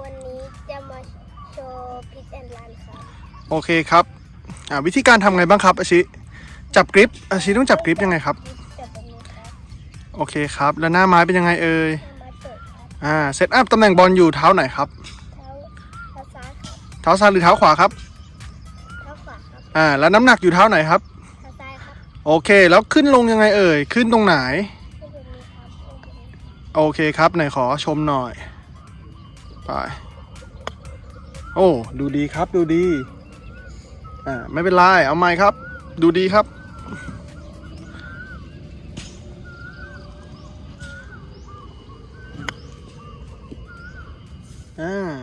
ครับวันนี้จะมาโชว์พิซแอนด์รันครับโอเคครับอ่าวิธีการทำไงบ้างครับอาชิ จับกริปอาชิต้องจับกริปยังไงครับจะเป็นนี้ครับโอเคครับ แล้วหน้าไม้เป็นยังไงเอ่ย เอามาเปิดครับอ่า เซตอัพตำแหน่งบอลอยู่เท้าไหนครับ เท้าเท้าซ้ายครับเท้าซ้ายหรือเท้าขวาครับ เท้าขวาครับอ่า แล้วน้ำหนักอยู่เท้าไหนครับ เท้าซ้ายครับโอเค แล้วขึ้นลงยังไงเอ่ย ขึ้นตรงไหนขึ้นตรงนี้ครับขึ้นตรงนี้โอเคครับไหนขอชมหน่อย ไป โอ้ ดูดีครับ ดูดี อ่า ไม่เป็นไร เอาใหม่ครับ ดูดีครับ อ่า